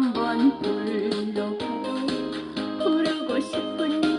한번 불러보고 부르고 싶은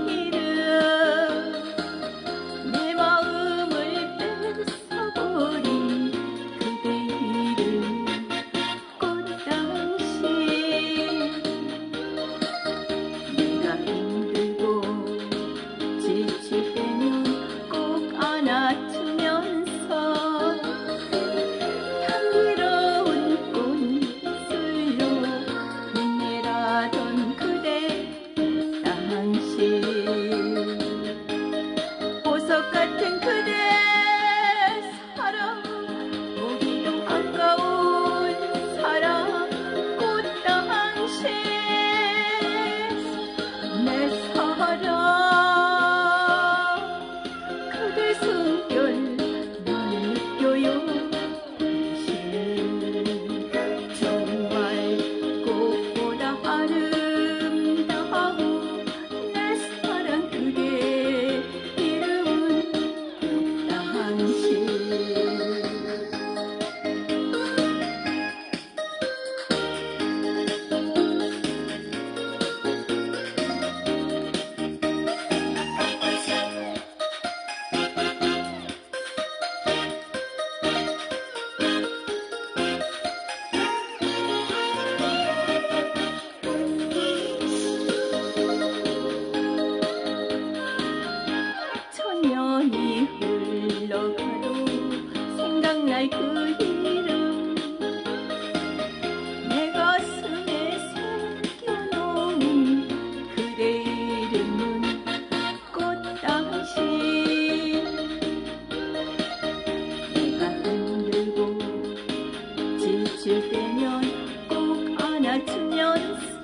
실패면 꼭 안아주면서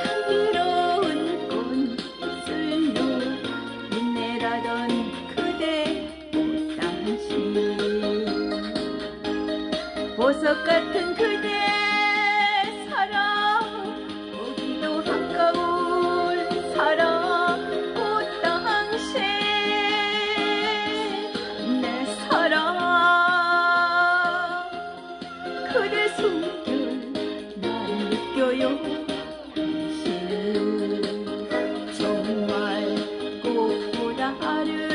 향기로운 꽃입술로 인내라던 그대 못상신 보석 같은 我有心从来不打扰